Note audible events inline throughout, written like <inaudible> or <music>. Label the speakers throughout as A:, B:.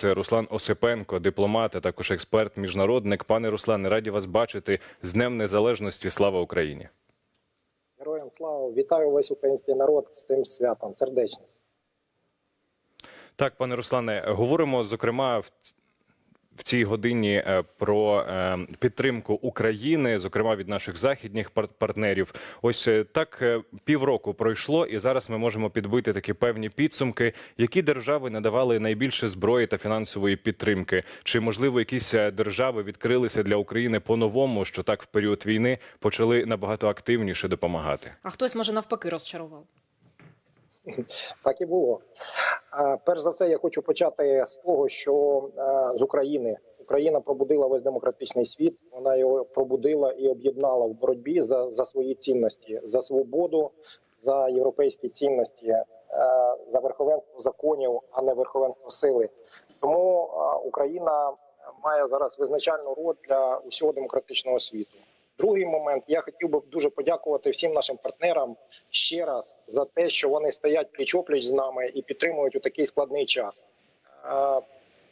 A: Це Руслан Осипенко, дипломат, а також експерт, міжнародник. Пане Руслане, раді вас бачити з Днем Незалежності. Слава Україні!
B: Героям слава! Вітаю весь український народ з цим святом. Сердечно.
A: Так, пане Руслане, говоримо зокрема в. Цій годині е, про е, підтримку України, зокрема від наших західних пар- партнерів. Ось е, так півроку пройшло, і зараз ми можемо підбити такі певні підсумки, які держави надавали найбільше зброї та фінансової підтримки. Чи можливо якісь держави відкрилися для України по-новому, що так в період війни почали набагато активніше допомагати?
C: А хтось може навпаки розчарував. <laughs>
B: Так і було. Перш за все, я хочу почати з того, що з України Україна пробудила весь демократичний світ. Вона його пробудила і об'єднала в боротьбі за, за свої цінності, за свободу, за європейські цінності, за верховенство законів, а не верховенство сили. Тому Україна має зараз визначальну роль для усього демократичного світу. Другий момент я хотів би дуже подякувати всім нашим партнерам ще раз за те, що вони стоять пліч-опліч з нами і підтримують у такий складний час.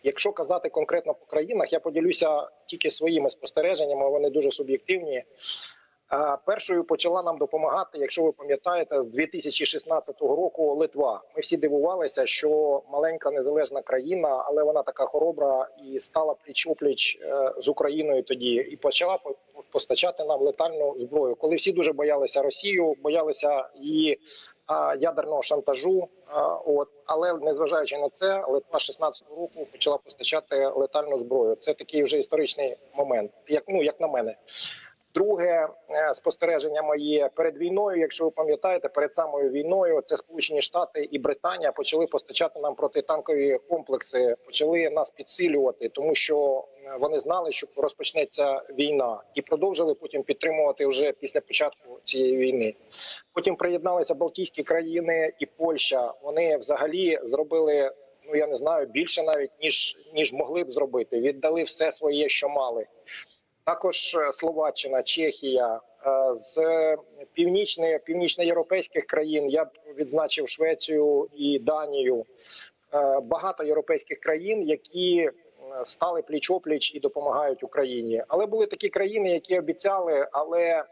B: Якщо казати конкретно по країнах, я поділюся тільки своїми спостереженнями. Вони дуже суб'єктивні. Першою почала нам допомагати, якщо ви пам'ятаєте, з 2016 року Литва. Ми всі дивувалися, що маленька незалежна країна, але вона така хоробра і стала пліч-опліч е, з Україною тоді, і почала по- постачати нам летальну зброю. Коли всі дуже боялися Росію, боялися її ядерного шантажу. От але незважаючи на це, Литва 16 року почала постачати летальну зброю. Це такий вже історичний момент, як ну як на мене. Друге е, спостереження моє перед війною, якщо ви пам'ятаєте, перед самою війною це Сполучені Штати і Британія почали постачати нам протитанкові комплекси, почали нас підсилювати, тому що е, вони знали, що розпочнеться війна, і продовжили потім підтримувати вже після початку цієї війни. Потім приєдналися Балтійські країни і Польща. Вони взагалі зробили. Ну я не знаю більше навіть ніж ніж могли б зробити. Віддали все своє, що мали також е, Словаччина, Чехія е, з північної північноєвропейських країн. Я б відзначив Швецію і Данію. Е, Багато європейських країн, які стали пліч-опліч і допомагають Україні. Але були такі країни, які обіцяли, але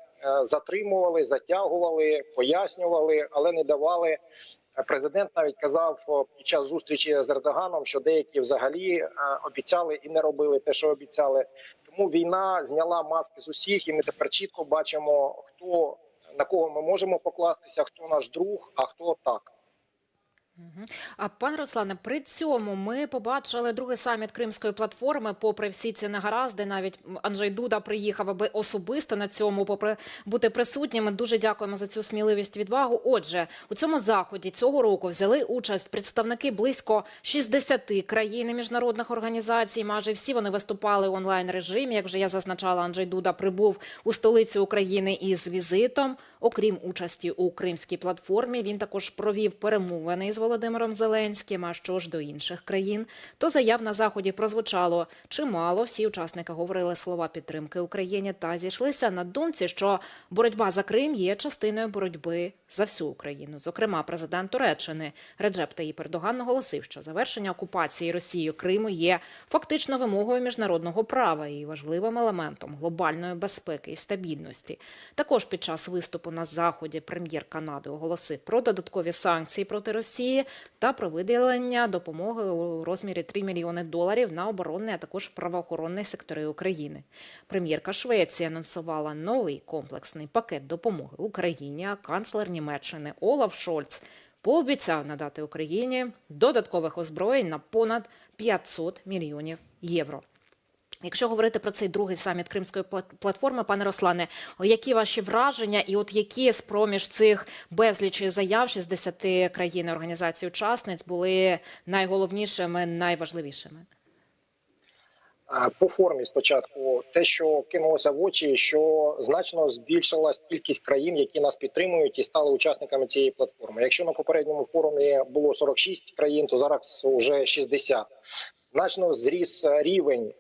B: затримували, затягували, пояснювали, але не давали. Президент навіть казав під час зустрічі з Ердоганом, що деякі взагалі обіцяли і не робили те, що обіцяли. Тому війна зняла маски з усіх, і ми тепер чітко бачимо, хто на кого ми можемо покластися, хто наш друг, а хто так.
C: А пане Руслане, при цьому ми побачили другий саміт Кримської платформи. Попри всі ці негаразди, навіть Анджей Дуда приїхав, аби особисто на цьому попри бути присутніми. Дуже дякуємо за цю сміливість, відвагу. Отже, у цьому заході цього року взяли участь представники близько 60 країн міжнародних організацій. Майже всі вони виступали в онлайн режимі. Як вже я зазначала, Анджей Дуда прибув у столицю України із візитом. Окрім участі у Кримській платформі, він також провів перемовини з Володимиром Зеленським. А що ж до інших країн, то заяв на заході прозвучало чимало. Всі учасники говорили слова підтримки Україні та зійшлися на думці, що боротьба за Крим є частиною боротьби за всю Україну. Зокрема, президент Туреччини Реджеп Таїп Ердоган наголосив, що завершення окупації Росією Криму є фактично вимогою міжнародного права і важливим елементом глобальної безпеки і стабільності. Також під час виступу на заході прем'єр Канади оголосив про додаткові санкції проти Росії та про виділення допомоги у розмірі 3 мільйони доларів на оборонний, а також правоохоронний сектори України. Прем'єрка Швеції анонсувала новий комплексний пакет допомоги Україні. А канцлер Німеччини Олаф Шольц пообіцяв надати Україні додаткових озброєнь на понад 500 мільйонів євро. Якщо говорити про цей другий саміт Кримської платформи, пане Руслане, які ваші враження, і от які з проміж цих безлічі заяв 60 країн і організацій учасниць були найголовнішими, найважливішими?
B: По формі спочатку те, що кинулося в очі, що значно збільшилась кількість країн, які нас підтримують і стали учасниками цієї платформи. Якщо на попередньому форумі було 46 країн, то зараз вже 60. Значно зріс е, рівень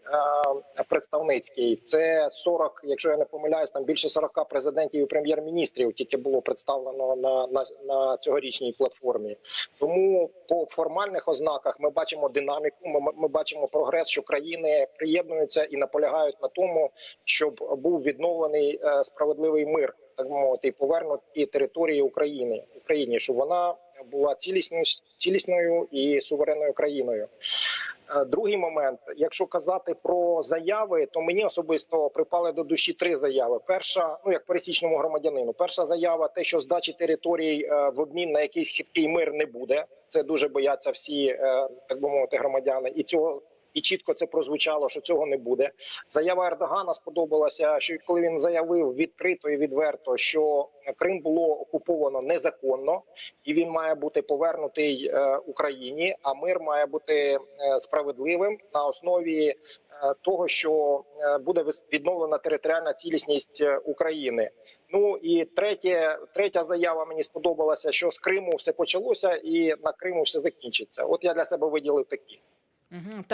B: е, представницький. Це 40, якщо я не помиляюсь, там більше 40 президентів і прем'єр-міністрів тільки було представлено на, на, на цьогорічній платформі. Тому по формальних ознаках ми бачимо динаміку. Ми, ми бачимо прогрес, що країни приєднуються і наполягають на тому, щоб був відновлений е, справедливий мир, так мовити, і повернуті території України Україні, щоб вона була цілісною цілісною і суверенною країною. Е, Другий момент, якщо казати про заяви, то мені особисто припали до душі три заяви. Перша, ну як пересічному громадянину, перша заява, те, що здачі територій е, в обмін на якийсь хиткий мир не буде. Це дуже бояться всі, е, так би мовити, громадяни, і цього. І чітко це прозвучало, що цього не буде. Заява Ердогана сподобалася, що коли він заявив відкрито і відверто, що Крим було окуповано незаконно, і він має бути повернутий е, Україні. А мир має бути е, справедливим на основі е, того, що буде відновлена територіальна цілісність України. Ну і третє, третя заява мені сподобалася, що з Криму все почалося, і на Криму все закінчиться. От я для себе виділив такі.
C: Мгм. Так